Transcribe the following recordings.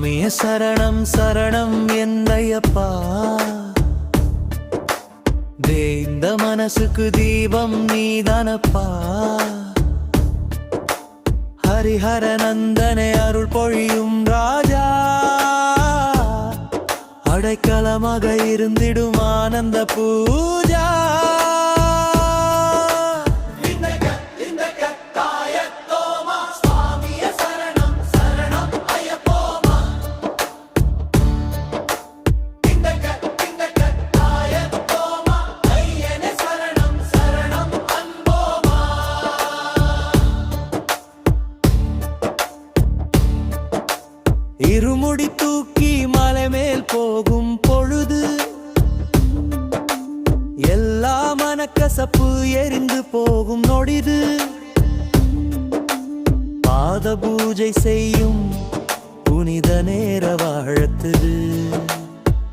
சுவாமிய சரணம் சரணம் என்னையப்பா. தே மனசுக்கு தீபம் நீதானப்பா. ஹரிஹர நந்தனே அருள் பொழியும் ராஜா. அடைக்கலமாக இருந்திடும் ஆனந்த பூஜா. இருமுடி தூக்கி மலை மேல் போகும் பொழுது எல்லா மனக்கசப்பு எரிந்து போகும் நொடிது. பாத பூஜை செய்யும் புனித நேர வாழத்துது.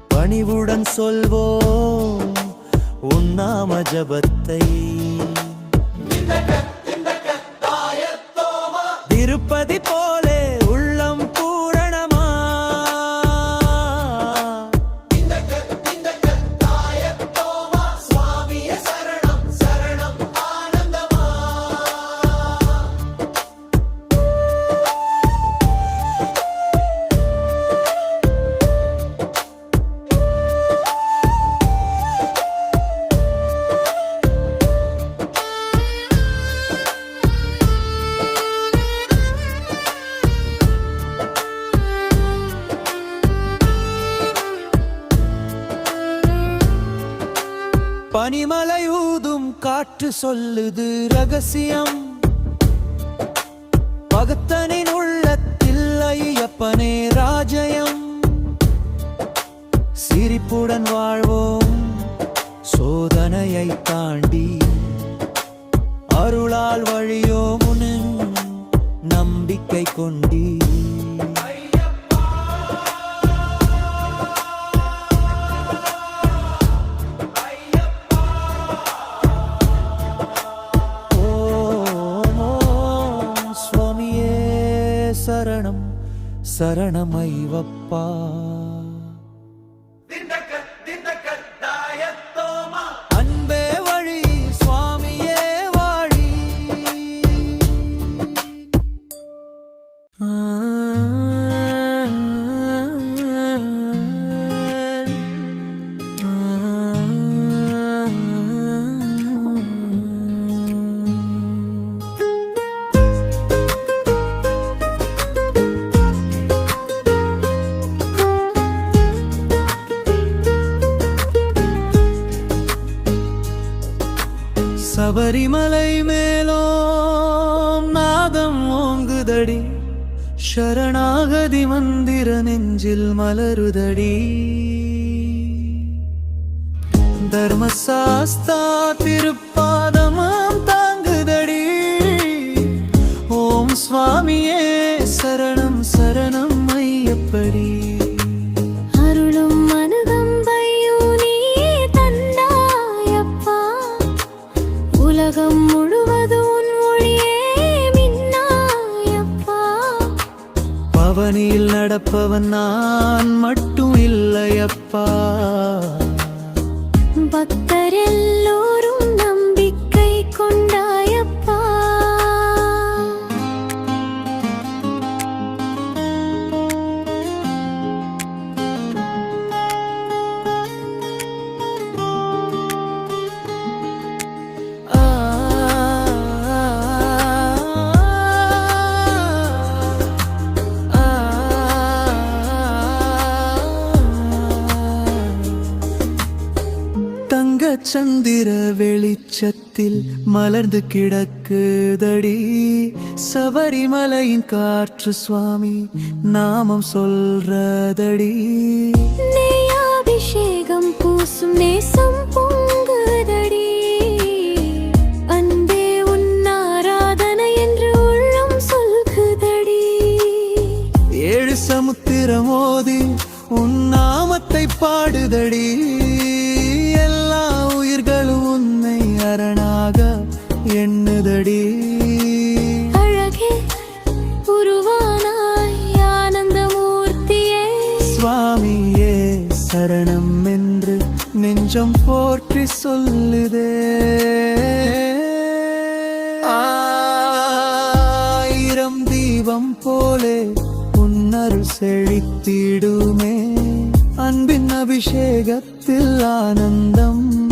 பணிவுடன் சொல்வோம் உன்னாம ஜபத்தை. பனிமலை ஊதும் காற்று சொல்லுது ரகசியம். பகத்தனின் உள்ளத்தில் ஐயப்பனே ராஜயம். சிரிப்புடன் வாழ்வோம் சோதனையை தாண்டி. அருளால் வழியோமுன்னு நம்பிக்கை கொண்டீ சரணமைவப்பா. சபரிமலை மேலோம் நாதம் ஓங்குதடி சரணாகதி மந்திர நெஞ்சில் மலருதடி. தர்மசாஸ்தா திருப்பாதமாம் உலகம் முழுவதும் உன் ஒளியே மின்னாயப்பா. பவனியில் நடப்பவன் நான் மட்டும் இல்லையப்பா. பக்தர் சந்திர வெளிச்சத்தில் மலர்ந்து கிடக்குதடி. சபரிமலையின் காற்று சுவாமி நாமம் சொல்றதடி. நெய்யாபிஷேகம் பூசும் நேசம் பொங்குதடி. அன்பே உன் ஆராதனை என்று உள்ளம் சொல்குதடி. ஏழு உன் நாமத்தை பாடுதடி. சரணம் என்று நெஞ்சம் போற்றி சொல்லுதே. ஆயிரம் தீபம் போலே உன்னருள் செழித்திடுமே. அன்பின் அபிஷேகத்தில் ஆனந்தம்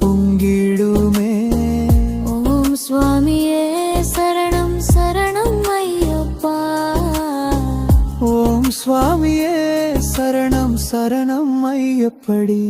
பொங்கிடுமே. ஓம் சுவாமியே சரணம் சரணம் ஐயப்பா. ஓம் சுவாமியே சரணம் சரணம் எப்படி